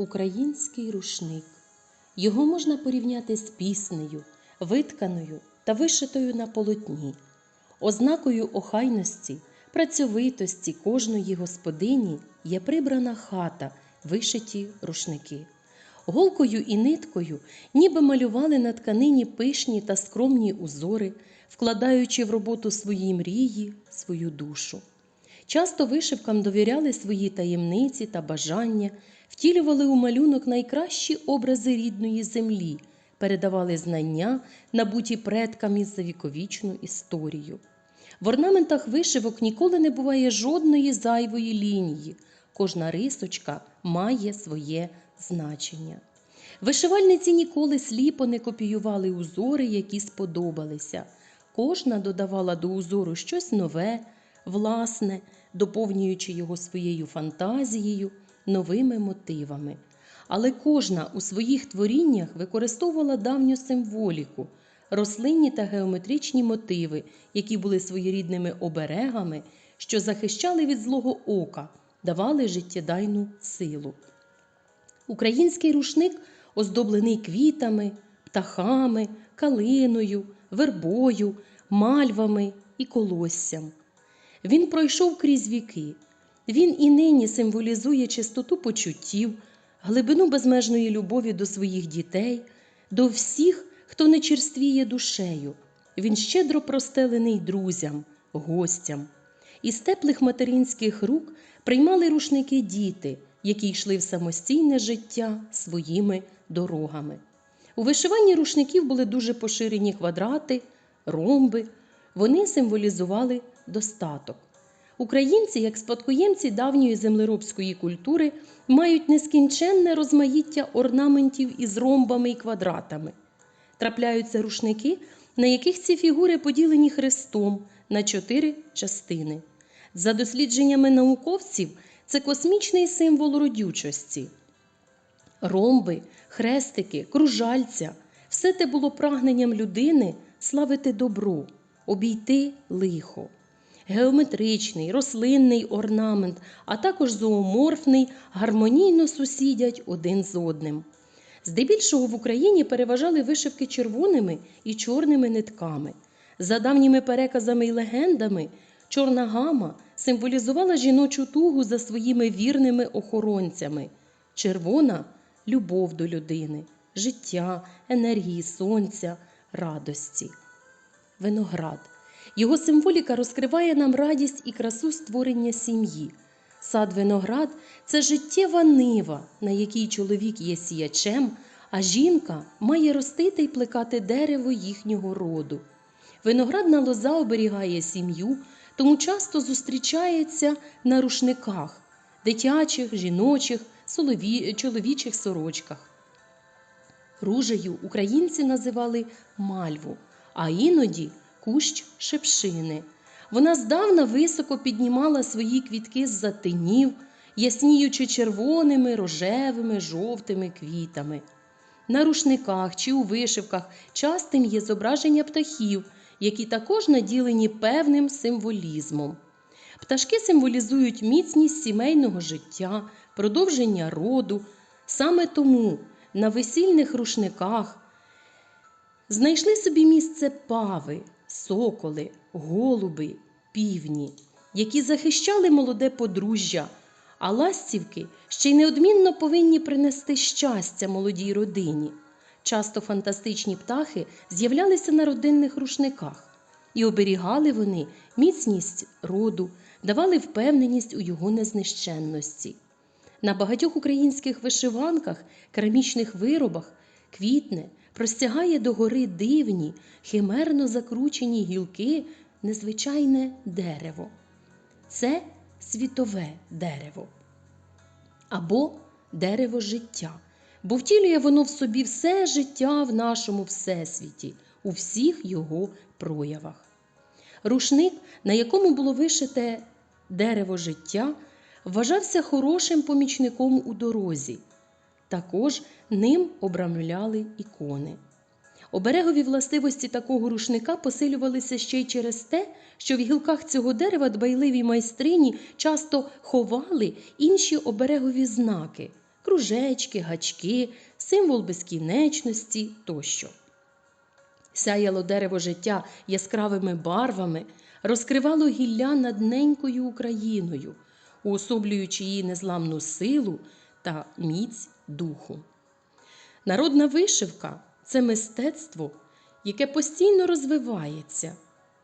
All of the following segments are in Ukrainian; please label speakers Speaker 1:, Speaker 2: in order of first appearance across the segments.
Speaker 1: Український рушник. Його можна порівняти з піснею, витканою та вишитою на полотні, ознакою охайності, працьовитості кожної господині є прибрана хата, вишиті рушники. Голкою і ниткою ніби малювали на тканині пишні та скромні узори, вкладаючи в роботу свої мрії, свою душу. Часто вишивкам довіряли свої таємниці та бажання, втілювали у малюнок найкращі образи рідної землі, передавали знання, набуті предками за віковічну історію. В орнаментах вишивок ніколи не буває жодної зайвої лінії. Кожна рисочка має своє значення. Вишивальниці ніколи сліпо не копіювали узори, які сподобалися. Кожна додавала до узору щось нове, власне, доповнюючи його своєю фантазією, новими мотивами. Але кожна у своїх творіннях використовувала давню символіку, рослинні та геометричні мотиви, які були своєрідними оберегами, що захищали від злого ока, давали життєдайну силу. Український рушник оздоблений квітами, птахами, калиною, вербою, мальвами і колоссям. Він пройшов крізь віки. Він і нині символізує чистоту почуттів, глибину безмежної любові до своїх дітей, до всіх, хто не черствіє душею. Він щедро простелений друзям, гостям. Із теплих материнських рук приймали рушники діти, які йшли в самостійне життя своїми дорогами. У вишиванні рушників були дуже поширені квадрати, ромби. Вони символізували достаток. Українці, як спадкоємці давньої землеробської культури, мають нескінченне розмаїття орнаментів із ромбами і квадратами. Трапляються рушники, на яких ці фігури поділені хрестом на чотири частини. За дослідженнями науковців, це космічний символ родючості. Ромби, хрестики, кружальця все те було прагненням людини славити добро, обійти лихо. Геометричний, рослинний орнамент, а також зооморфний гармонійно сусідять один з одним. Здебільшого в Україні переважали вишивки червоними і чорними нитками. За давніми переказами і легендами, чорна гама символізувала жіночу тугу за своїми вірними охоронцями, червона любов до людини, життя, енергії сонця, радості. Виноград. Його символіка розкриває нам радість і красу створення сім'ї. Сад виноград це життєва нива, на якій чоловік є сіячем, а жінка має ростити й плекати дерево їхнього роду. Виноградна лоза оберігає сім'ю, тому часто зустрічається на рушниках, дитячих, жіночих, солові... чоловічих сорочках. Ружею українці називали мальву, а іноді кущ шепшини. Вона здавна високо піднімала свої квітки з затинів, ясніючи червоними, рожевими, жовтими квітами. На рушниках чи у вишивках частим є зображення птахів, які також наділені певним символізмом. Пташки символізують міцність сімейного життя, продовження роду. Саме тому на весільних рушниках знайшли собі місце пави, соколи, голуби, півні, які захищали молоде подружжя, а ластівки ще й неодмінно повинні принести щастя молодій родині. Часто фантастичні птахи з'являлися на родинних рушниках, і оберігали вони міцність роду, давали впевненість у його незнищенності. На багатьох українських вишиванках, керамічних виробах квітне, простягає до гори дивні, химерно закручені гілки, незвичайне дерево. Це світове дерево або дерево життя, бо втілює воно в собі все життя в нашому всесвіті, у всіх його проявах. Рушник, на якому було вишите дерево життя, вважався хорошим помічником у дорозі. Також ним обрамляли ікони. Оберегові властивості такого рушника посилювалися ще й через те, що в гілках цього дерева дбайливі майстрині часто ховали інші оберегові знаки, кружечки, гачки, символ безкінечності тощо. Сяяло дерево життя яскравими барвами, розкривало гілля над ненькою Україною, уособлюючи її незламну силу та міць духу. Народна вишивка це мистецтво, яке постійно розвивається.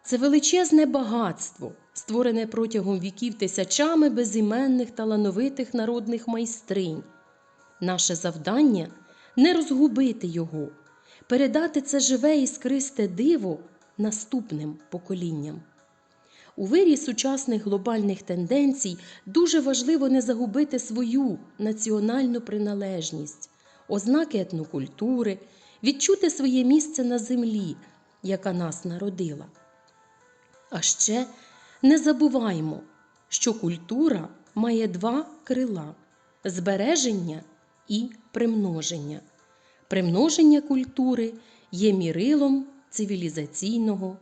Speaker 1: Це величезне багатство, створене протягом віків тисячами безіменних талановитих народних майстринь. Наше завдання не розгубити його, передати це живе іскристе диво наступним поколінням. У вирі сучасних глобальних тенденцій дуже важливо не загубити свою національну приналежність, ознаки етнокультури, відчути своє місце на землі, яка нас народила. А ще не забуваймо, що культура має два крила збереження і примноження. Примноження культури є мірилом цивілізаційного